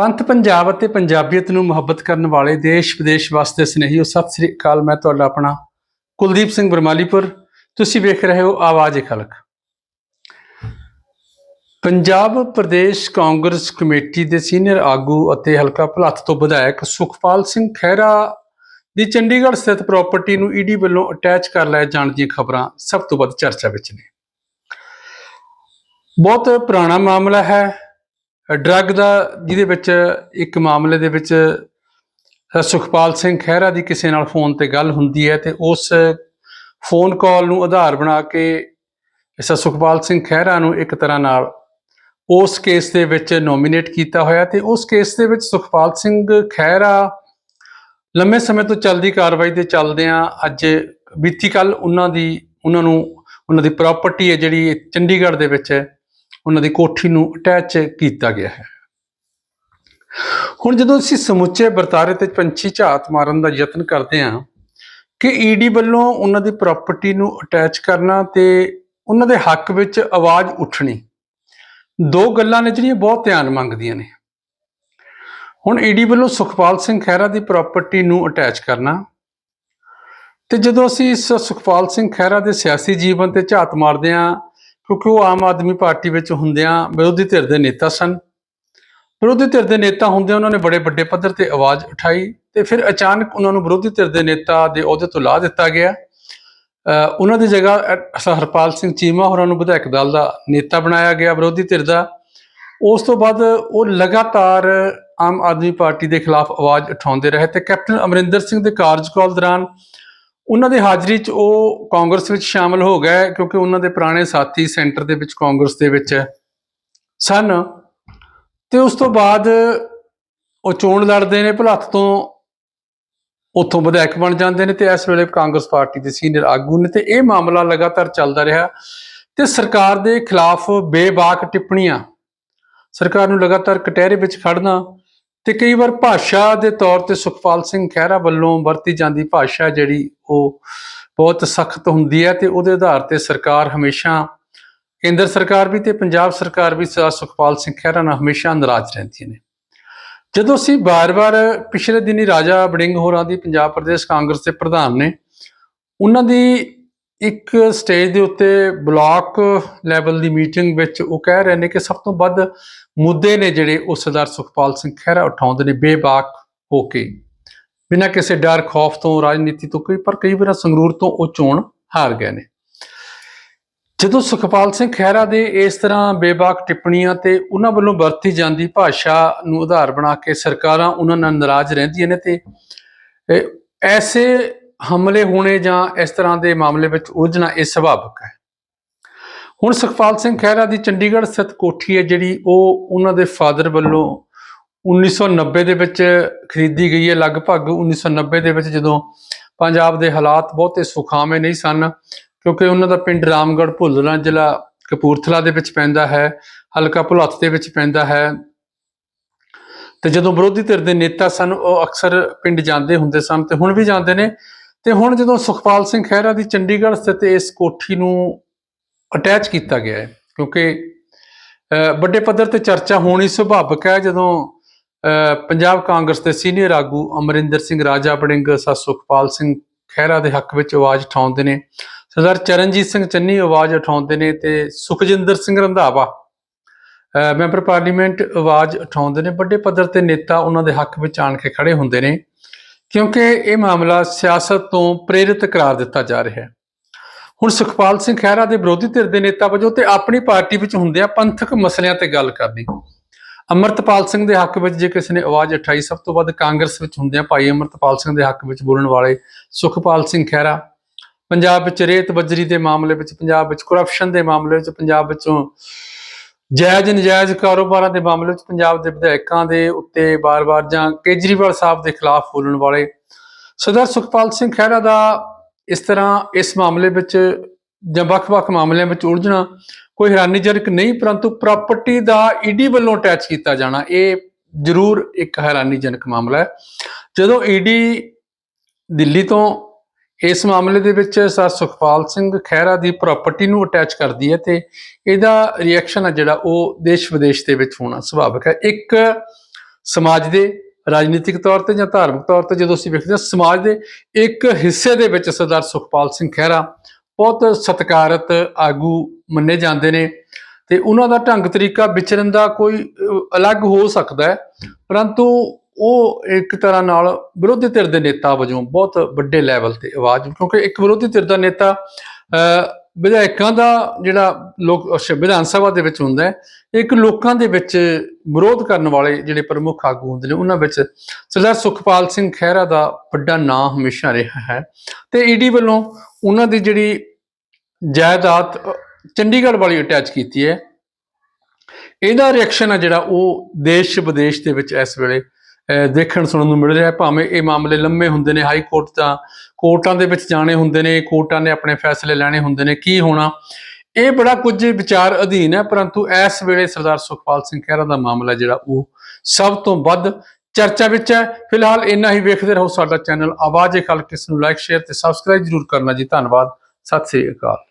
ਪੰਥ, ਪੰਜਾਬ ਅਤੇ ਪੰਜਾਬੀਅਤ ਨੂੰ ਮੁਹੱਬਤ ਕਰਨ ਵਾਲੇ ਦੇਸ਼, ਵਿਦੇਸ਼ ਵਾਸਤੇ ਸਨੇਹੀਓ ਸਤਿ ਸ੍ਰੀ ਅਕਾਲ, ਮੈਂ ਤੁਹਾਡਾ ਆਪਣਾ ਕੁਲਦੀਪ ਸਿੰਘ ਬਰਮਾਲੀਪੁਰ। ਤੁਸੀਂ ਵੇਖ ਰਹੇ ਹੋ ਆਵਾਜ਼ ਖਲਕ। ਪੰਜਾਬ ਪ੍ਰਦੇਸ਼ ਕਾਂਗਰਸ ਕਮੇਟੀ ਦੇ ਸੀਨੀਅਰ ਆਗੂ ਅਤੇ ਹਲਕਾ ਭਲੱਥ ਤੋਂ ਵਿਧਾਇਕ ਸੁਖਪਾਲ ਸਿੰਘ ਖਹਿਰਾ ਦੀ ਚੰਡੀਗੜ੍ਹ ਸਥਿਤ ਪ੍ਰਾਪਰਟੀ ਨੂੰ ਈਡੀ ਵੱਲੋਂ ਅਟੈਚ ਕਰ ਲਿਆ ਜਾਣ ਦੀਆਂ ਖਬਰਾਂ ਸਭ ਤੋਂ ਵੱਧ ਚਰਚਾ ਵਿੱਚ ਨੇ। ਬਹੁਤ ਪੁਰਾਣਾ ਮਾਮਲਾ ਹੈ। ਡਰੱਗ ਦਾ ਜਿਹਦੇ ਵਿੱਚ ਇੱਕ ਮਾਮਲੇ ਦੇ ਵਿੱਚ ਅ, ਸੁਖਪਾਲ ਸਿੰਘ ਖਹਿਰਾ ਦੀ ਕਿਸੇ ਨਾਲ ਫੋਨ ਤੇ ਗੱਲ ਹੁੰਦੀ ਹੈ ਤੇ ਉਸ ਫੋਨ ਕਾਲ ਨੂੰ ਆਧਾਰ ਬਣਾ ਕੇ ਇਸ ਸੁਖਪਾਲ ਸਿੰਘ ਖਹਿਰਾ ਨੂੰ ਇੱਕ ਤਰ੍ਹਾਂ ਨਾਲ ਉਸ ਕੇਸ ਦੇ ਵਿੱਚ ਨੋਮੀਨੇਟ ਕੀਤਾ ਹੋਇਆ ਤੇ ਉਸ ਕੇਸ ਦੇ ਵਿੱਚ ਸੁਖਪਾਲ ਸਿੰਘ ਖਹਿਰਾ ਲੰਮੇ ਸਮੇਂ ਤੋਂ ਚੱਲਦੀ ਕਾਰਵਾਈ ਦੇ ਚੱਲਦਿਆਂ ਅੱਜ ਬੀਤੀ ਕੱਲ ਉਹਨਾਂ ਦੀ ਉਹਨਾਂ ਨੂੰ ਉਹਨਾਂ ਦੀ ਪ੍ਰਾਪਰਟੀ ਹੈ ਜਿਹੜੀ ਚੰਡੀਗੜ੍ਹ ਦੇ ਵਿੱਚ। ਹੈ ਉਹਨਾਂ ਦੀ ਕੋਠੀ ਨੂੰ ਅਟੈਚ ਕੀਤਾ ਗਿਆ ਹੈ। ਹੁਣ ਜਦੋਂ ਅਸੀਂ ਸਮੁੱਚੇ ਵਰਤਾਰੇ ਤੇ ਪੰਛੀ ਝਾਤ ਮਾਰਨ ਦਾ ਯਤਨ ਕਰਦੇ ਹਾਂ ਕਿ ਈਡੀ ਵੱਲੋਂ ਉਹਨਾਂ ਦੀ ਪ੍ਰਾਪਰਟੀ ਨੂੰ ਅਟੈਚ ਕਰਨਾ ਤੇ ਉਹਨਾਂ ਦੇ ਹੱਕ ਵਿੱਚ ਆਵਾਜ਼ ਉੱਠਣੀ, ਦੋ ਗੱਲਾਂ ਨੇ ਜਿਹੜੀਆਂ ਬਹੁਤ ਧਿਆਨ ਮੰਗਦੀਆਂ ਨੇ। ਹੁਣ ਈਡੀ ਵੱਲੋਂ ਸੁਖਪਾਲ ਸਿੰਘ ਖਹਿਰਾ ਦੀ ਪ੍ਰਾਪਰਟੀ ਨੂੰ ਅਟੈਚ ਕਰਨਾ ਤੇ ਜਦੋਂ ਅਸੀਂ ਇਸ ਸੁਖਪਾਲ ਸਿੰਘ ਖਹਿਰਾ ਦੇ ਸਿਆਸੀ ਜੀਵਨ ਤੇ ਝਾਤ ਮਾਰਦੇ ਹਾਂ ਕਿਉਂਕਿ ਉਹ ਆਮ ਆਦਮੀ ਪਾਰਟੀ ਵਿੱਚ ਹੁੰਦਿਆਂ ਵਿਰੋਧੀ ਧਿਰ ਦੇ ਨੇਤਾ ਸਨ। ਵਿਰੋਧੀ ਧਿਰ ਦੇ ਨੇਤਾ ਹੁੰਦੇ ਉਹਨਾਂ ਨੇ ਬੜੇ ਵੱਡੇ ਪੱਧਰ ਤੇ ਆਵਾਜ਼ ਉਠਾਈ ਤੇ ਫਿਰ ਅਚਾਨਕ ਉਹਨਾਂ ਨੂੰ ਵਿਰੋਧੀ ਧਿਰ ਦੇ ਨੇਤਾ ਦੇ ਅਹੁਦੇ ਤੋਂ ਲਾ ਦਿੱਤਾ ਗਿਆ। ਉਹਨਾਂ ਦੀ ਜਗ੍ਹਾ ਹਰਪਾਲ ਸਿੰਘ ਚੀਮਾ ਹੋਰਾਂ ਨੂੰ ਵਿਧਾਇਕ ਦਲ ਦਾ ਨੇਤਾ ਬਣਾਇਆ ਗਿਆ ਵਿਰੋਧੀ ਧਿਰ ਦਾ। ਉਸ ਤੋਂ ਬਾਅਦ ਉਹ ਲਗਾਤਾਰ ਆਮ ਆਦਮੀ ਪਾਰਟੀ ਦੇ ਖਿਲਾਫ ਆਵਾਜ਼ ਉਠਾਉਂਦੇ ਰਹੇ ਤੇ ਕੈਪਟਨ ਅਮਰਿੰਦਰ ਸਿੰਘ ਦੇ ਕਾਰਜਕਾਲ ਦੌਰਾਨ ਉਹਨਾਂ ਦੇ ਹਾਜ਼ਰੀ 'ਚ ਉਹ ਕਾਂਗਰਸ ਵਿੱਚ ਸ਼ਾਮਲ ਹੋ ਗਏ, ਕਿਉਂਕਿ ਉਹਨਾਂ ਦੇ ਪੁਰਾਣੇ ਸਾਥੀ ਸੈਂਟਰ ਦੇ ਵਿੱਚ ਕਾਂਗਰਸ ਦੇ ਵਿੱਚ ਸਨ। ਤੇ ਉਸ ਤੋਂ ਬਾਅਦ ਉਹ ਚੋਣ ਲੜਦੇ ਨੇ ਭਲੱਥ ਤੋਂ ਉੱਥੋਂ ਵਿਧਾਇਕ ਬਣ ਜਾਂਦੇ ਨੇ ਤੇ ਇਸ ਵੇਲੇ ਕਾਂਗਰਸ ਪਾਰਟੀ ਦੇ ਸੀਨੀਅਰ ਆਗੂ ਨੇ ਤੇ ਇਹ ਮਾਮਲਾ ਲਗਾਤਾਰ ਚੱਲਦਾ ਰਿਹਾ। ਤੇ ਸਰਕਾਰ ਦੇ ਖਿਲਾਫ ਬੇਬਾਕ ਟਿੱਪਣੀਆਂ, ਸਰਕਾਰ ਨੂੰ ਲਗਾਤਾਰ ਕਟਹਿਰੇ ਵਿੱਚ ਖੜਨਾ ਤੇ ਕਈ ਵਾਰ ਭਾਸ਼ਾ ਦੇ ਤੌਰ ਤੇ ਸੁਖਪਾਲ ਸਿੰਘ ਖਹਿਰਾ ਵੱਲੋਂ ਵਰਤੀ ਜਾਂਦੀ ਭਾਸ਼ਾ ਜਿਹੜੀ ਉਹ ਬਹੁਤ ਸਖਤ ਹੁੰਦੀ ਹੈ ਤੇ ਉਹਦੇ ਆਧਾਰ ਤੇ ਸਰਕਾਰ ਹਮੇਸ਼ਾ ਕੇਂਦਰ ਸਰਕਾਰ ਵੀ ਤੇ ਪੰਜਾਬ ਸਰਕਾਰ ਵੀ ਸਰਦਾਰ ਸੁਖਪਾਲ ਸਿੰਘ ਖਹਿਰਾ ਨਾਲ ਹਮੇਸ਼ਾ ਨਾਰਾਜ਼ ਰਹਿੰਦੀਆਂ ਨੇ। ਜਦੋਂ ਅਸੀਂ ਬਾਰ-ਬਾਰ ਪਿਛਲੇ ਦਿਨੀ ਰਾਜਾ ਬੜਿੰਗ ਹੋਰਾਂ ਦੀ ਪੰਜਾਬ ਪ੍ਰਦੇਸ਼ ਕਾਂਗਰਸ ਦੇ ਪ੍ਰਧਾਨ ਨੇ, ਉਹਨਾਂ ਦੀ ਇੱਕ ਸਟੇਜ ਦੇ ਉੱਤੇ ਬਲਾਕ ਲੈਵਲ ਦੀ ਮੀਟਿੰਗ ਵਿੱਚ ਉਹ ਕਹਿ ਰਹੇ ਨੇ ਕਿ ਸਭ ਤੋਂ ਵੱਧ ਮੁੱਦੇ ਨੇ ਜਿਹੜੇ ਉਹ ਸਰਦਾਰ ਸੁਖਪਾਲ ਸਿੰਘ ਖਹਿਰਾ ਉਠਾਉਂਦੇ ਨੇ, ਬੇਬਾਕ ਹੋ ਕੇ। ਬਿਨਾਂ ਕਿਸੇ ਡਰ, ਖੌਫ ਤੋਂ, ਰਾਜਨੀਤੀ ਤੋਂ ਕੋਈ, ਪਰ ਕਈ ਵਾਰ ਸੰਗਰੂਰ ਤੋਂ ਉਹ ਚੋਣ ਹਾਰ ਗਏ ਨੇ। ਜਦੋਂ ਸੁਖਪਾਲ ਸਿੰਘ ਖਹਿਰਾ ਦੇ ਇਸ ਤਰ੍ਹਾਂ ਬੇਬਾਕ ਟਿੱਪਣੀਆਂ ਤੇ ਉਹਨਾਂ ਵੱਲੋਂ ਵਰਤੀ ਜਾਂਦੀ ਭਾਸ਼ਾ ਨੂੰ ਆਧਾਰ ਬਣਾ ਕੇ ਸਰਕਾਰਾਂ ਉਹਨਾਂ ਨਾਲ ਨਾਰਾਜ਼ ਰਹਿੰਦੀਆਂ ਨੇ ਤੇ ਐਸੇ ਹਮਲੇ ਹੋਣੇ ਜਾਂ ਇਸ ਤਰ੍ਹਾਂ ਦੇ ਮਾਮਲੇ ਵਿੱਚ ਉਲਝਣਾ ਇਹ ਸੁਭਾਵਿਕ ਹੈ। ਹੁਣ ਸੁਖਪਾਲ ਸਿੰਘ ਖਹਿਰਾ ਦੀ ਚੰਡੀਗੜ੍ਹ ਸਥਿਤ ਕੋਠੀ ਹੈ, ਜਿਹੜੀ ਉਹ ਉਹਨਾਂ ਦੇ ਫਾਦਰ ਵੱਲੋਂ 1990 ਦੇ ਵਿੱਚ ਖਰੀਦੀ ਗਈ ਹੈ। ਲਗਭਗ 1990 ਦੇ ਵਿੱਚ ਜਦੋਂ ਪੰਜਾਬ ਦੇ ਹਾਲਾਤ ਬਹੁਤੇ ਸੁਖਾਵੇਂ ਨਹੀਂ ਸਨ, ਕਿਉਂਕਿ ਉਹਨਾਂ ਦਾ ਪਿੰਡ ਰਾਮਗੜ੍ਹ ਭੁੱਲਣਾ ਜ਼ਿਲ੍ਹਾ ਕਪੂਰਥਲਾ ਦੇ ਵਿੱਚ ਪੈਂਦਾ ਹੈ, ਹਲਕਾ ਭੁਲੱਥ ਦੇ ਵਿੱਚ ਪੈਂਦਾ ਹੈ। ਤੇ ਜਦੋਂ ਵਿਰੋਧੀ ਧਿਰ ਦੇ ਨੇਤਾ ਸਨ, ਉਹ ਅਕਸਰ ਪਿੰਡ ਜਾਂਦੇ ਹੁੰਦੇ ਸਨ ਤੇ ਹੁਣ ਵੀ ਜਾਂਦੇ ਨੇ। ਤੇ ਹੁਣ ਜਦੋਂ ਸੁਖਪਾਲ ਸਿੰਘ ਖਹਿਰਾ ਦੀ ਚੰਡੀਗੜ੍ਹ ਸਥਿਤ ਇਸ ਕੋਠੀ ਨੂੰ ਅਟੈਚ ਕੀਤਾ ਗਿਆ ਹੈ, ਕਿਉਂਕਿ ਵੱਡੇ ਪੱਧਰ ਤੇ ਚਰਚਾ ਹੋਣੀ ਸੁਭਾਵਿਕ ਹੈ, ਜਦੋਂ ਪੰਜਾਬ ਕਾਂਗਰਸ ਦੇ ਸੀਨੀਅਰ ਆਗੂ ਅਮਰਿੰਦਰ ਸਿੰਘ ਰਾਜਾ ਬੜਿੰਗ ਸਾ ਸੁਖਪਾਲ ਸਿੰਘ ਖਹਿਰਾ ਦੇ ਹੱਕ ਵਿੱਚ ਆਵਾਜ਼ ਉਠਾਉਂਦੇ ਨੇ, ਸਰਦਾਰ ਚਰਨਜੀਤ ਸਿੰਘ ਚੰਨੀ ਆਵਾਜ਼ ਉਠਾਉਂਦੇ ਨੇ ਤੇ ਸੁਖਜਿੰਦਰ ਸਿੰਘ ਰੰਧਾਵਾ ਮੈਂਬਰ ਪਾਰਲੀਮੈਂਟ ਆਵਾਜ਼ ਉਠਾਉਂਦੇ ਨੇ। ਵੱਡੇ ਪੱਧਰ ਤੇ ਨੇਤਾ ਉਹਨਾਂ ਦੇ ਹੱਕ ਵਿੱਚ ਆਣ ਕੇ ਖੜੇ ਹੁੰਦੇ ਨੇ। ਕਿਉਂਕਿ ਇਹ ਮਾਮਲਾ ਸਿਆਸਤ ਤੋਂ ਪ੍ਰੇਰਿਤ ਕਰਾਰ ਦਿੱਤਾ ਜਾ ਰਿਹਾ ਹੈ। ਹੁਣ ਸੁਖਪਾਲ ਸਿੰਘ ਖਹਿਰਾ ਦੇ ਵਿਰੋਧੀ ਧਿਰ ਦੇ ਨੇਤਾ ਵਜੋਂ ਤੇ ਆਪਣੀ ਪਾਰਟੀ ਵਿੱਚ ਹੁੰਦਿਆਂ ਪੰਥਕ ਮਸਲਿਆਂ ਤੇ ਗੱਲ ਕਰਨੀ। ਅਮਰਤਪਾਲ ਸਿੰਘ ਦੇ ਹੱਕ ਵਿੱਚ ਜੇ ਕਿਸੇ ਨੇ ਆਵਾਜ਼ ਉਠਾਈ, ਸਭ ਤੋਂ ਵੱਧ ਕਾਂਗਰਸ ਵਿੱਚ ਹੁੰਦਿਆਂ ਭਾਈ ਅਮਰਤਪਾਲ ਸਿੰਘ ਦੇ ਹੱਕ ਵਿੱਚ ਬੋਲਣ ਵਾਲੇ ਸੁਖਪਾਲ ਸਿੰਘ ਖਹਿਰਾ, ਪੰਜਾਬ ਵਿੱਚ ਰੇਤ ਬਜਰੀ ਦੇ ਮਾਮਲੇ ਵਿੱਚ, ਪੰਜਾਬ ਵਿੱਚ ਕਰਪਸ਼ਨ ਦੇ ਮਾਮਲੇ ਵਿੱਚ, ਪੰਜਾਬ ਵਿੱਚੋਂ ਜਾਇਜ਼ ਨਜਾਇਜ਼ ਕਾਰੋਬਾਰਾਂ ਦੇ ਮਾਮਲੇ 'ਚ ਪੰਜਾਬ ਦੇ ਵਿਧਾਇਕਾਂ ਦੇ ਉੱਤੇ ਬਾਰ-ਬਾਰ ਜਾਂ ਕੇਜਰੀਵਾਲ ਸਾਹਿਬ ਦੇ ਖਿਲਾਫ ਬੋਲਣ ਵਾਲੇ ਸਰਦਾਰ ਸੁਖਪਾਲ ਸਿੰਘ ਖਹਿਰਾ ਦਾ ਇਸ ਤਰ੍ਹਾਂ ਇਸ ਮਾਮਲੇ ਵਿੱਚ ਜਾਂ ਵੱਖ-ਵੱਖ ਮਾਮਲਿਆਂ ਵਿੱਚ ਉਲਝਣਾ ਕੋਈ ਹੈਰਾਨੀਜਨਕ ਨਹੀਂ, ਪਰੰਤੂ ਪ੍ਰਾਪਰਟੀ ਦਾ ਈਡੀ ਵੱਲੋਂ ਅਟੈਚ ਕੀਤਾ ਜਾਣਾ, ਇਹ ਜ਼ਰੂਰ ਇੱਕ ਹੈਰਾਨੀਜਨਕ ਮਾਮਲਾ ਹੈ। ਜਦੋਂ ਈਡੀ ਦਿੱਲੀ ਤੋਂ ਇਸ ਮਾਮਲੇ ਦੇ ਵਿੱਚ ਸਰ ਸੁਖਪਾਲ ਸਿੰਘ ਖਹਿਰਾ ਦੀ ਪ੍ਰਾਪਰਟੀ ਨੂੰ ਅਟੈਚ ਕਰਦੀ ਹੈ ਤੇ ਇਹਦਾ ਰਿਐਕਸ਼ਨ ਹੈ ਜਿਹੜਾ ਉਹ ਦੇਸ਼ ਵਿਦੇਸ਼ ਦੇ ਵਿੱਚ ਹੋਣਾ ਸੁਭਾਵਿਕ ਹੈ। ਇੱਕ ਸਮਾਜ ਦੇ ਰਾਜਨੀਤਿਕ ਤੌਰ ਤੇ ਜਾਂ ਧਾਰਮਿਕ ਤੌਰ ਤੇ ਜਦੋਂ ਅਸੀਂ ਵੇਖਦੇ ਹਾਂ ਸਮਾਜ ਦੇ ਇੱਕ ਹਿੱਸੇ ਦੇ ਵਿੱਚ ਸਰਦਾਰ ਸੁਖਪਾਲ ਸਿੰਘ ਖਹਿਰਾ ਬਹੁਤ ਸਤਿਕਾਰਤ ਆਗੂ ਮੰਨੇ ਜਾਂਦੇ ਨੇ ਤੇ ਉਹਨਾਂ ਦਾ ਢੰਗ ਤਰੀਕਾ ਵਿਚਰਨ ਦਾ ਕੋਈ ਅਲੱਗ ਹੋ ਸਕਦਾ ਹੈ। ਪਰੰਤੂ ਉਹ ਇੱਕ ਤਰ੍ਹਾਂ ਨਾਲ ਵਿਰੋਧੀ ਧਿਰ ਦੇ ਨੇਤਾ ਵਜੋਂ ਬਹੁਤ ਵੱਡੇ ਲੈਵਲ ਤੇ ਆਵਾਜ਼ ਕਿਉਂਕਿ ਇੱਕ ਵਿਰੋਧੀ ਧਿਰ ਦਾ ਨੇਤਾ ਅਹ, ਵਿਧਾਇਕਾਂ ਦਾ ਜਿਹੜਾ ਲੋਕ ਵਿਧਾਨ ਸਭਾ ਦੇ ਵਿੱਚ ਹੁੰਦਾ ਹੈ ਇੱਕ ਲੋਕਾਂ ਦੇ ਵਿੱਚ ਵਿਰੋਧ ਕਰਨ ਵਾਲੇ ਜਿਹੜੇ ਪ੍ਰਮੁੱਖ ਆਗੂ ਹੁੰਦੇ ਨੇ ਉਹਨਾਂ ਵਿੱਚ ਸਰਦਾਰ ਸੁਖਪਾਲ ਸਿੰਘ ਖਹਿਰਾ ਦਾ ਵੱਡਾ ਨਾਂ ਹਮੇਸ਼ਾ ਰਿਹਾ ਹੈ। ਤੇ ਈਡੀ ਵੱਲੋਂ ਉਹਨਾਂ ਦੀ ਜਿਹੜੀ ਜਾਇਦਾਦ ਚੰਡੀਗੜ੍ਹ ਵਾਲੀ ਅਟੈਚ ਕੀਤੀ ਹੈ। ਇਹਦਾ ਰਿਐਕਸ਼ਨ ਹੈ ਜਿਹੜਾ ਉਹ ਦੇਸ਼ ਵਿਦੇਸ਼ ਦੇ ਵਿੱਚ ਇਸ ਵੇਲੇ ਦੇਖਣ ਸੁਣਨ ਨੂੰ ਮਿਲ ਰਿਹਾ ਹੈ। ਭਾਵੇਂ ਇਹ ਮਾਮਲੇ ਲੰਮੇ ਹੁੰਦੇ ਨੇ, ਹਾਈ ਕੋਰਟ ਤਾਂ ਕੋਰਟਾਂ ਦੇ ਵਿੱਚ ਜਾਣੇ ਹੁੰਦੇ ਨੇ, ਕੋਰਟਾਂ ਨੇ ਆਪਣੇ ਫੈਸਲੇ ਲੈਣੇ ਹੁੰਦੇ ਨੇ, ਕੀ ਹੋਣਾ? ਇਹ ਬੜਾ ਕੁਝ ਵਿਚਾਰ ਅਧੀਨ ਹੈ, ਪਰੰਤੂ ਇਸ ਵੇਲੇ ਸਰਦਾਰ ਸੁਖਪਾਲ ਸਿੰਘ ਖਹਿਰਾ ਦਾ ਮਾਮਲਾ ਜਿਹੜਾ ਉਹ ਸਭ ਤੋਂ ਵੱਧ ਚਰਚਾ ਵਿੱਚ ਹੈ। ਫਿਲਹਾਲ ਇੰਨਾ ਹੀ, ਵੇਖਦੇ ਰਹੋ ਸਾਡਾ ਚੈਨਲ ਆਵਾਜ਼ ਏ ਖਲਕ, ਇਸ ਨੂੰ ਲਾਈਕ ਸ਼ੇਅਰ ਤੇ ਸਬਸਕ੍ਰਾਈਬ ਜਰੂਰ ਕਰਨਾ ਜੀ। ਧੰਨਵਾਦ, ਸਤਿ ਸ੍ਰੀ ਅਕਾਲ।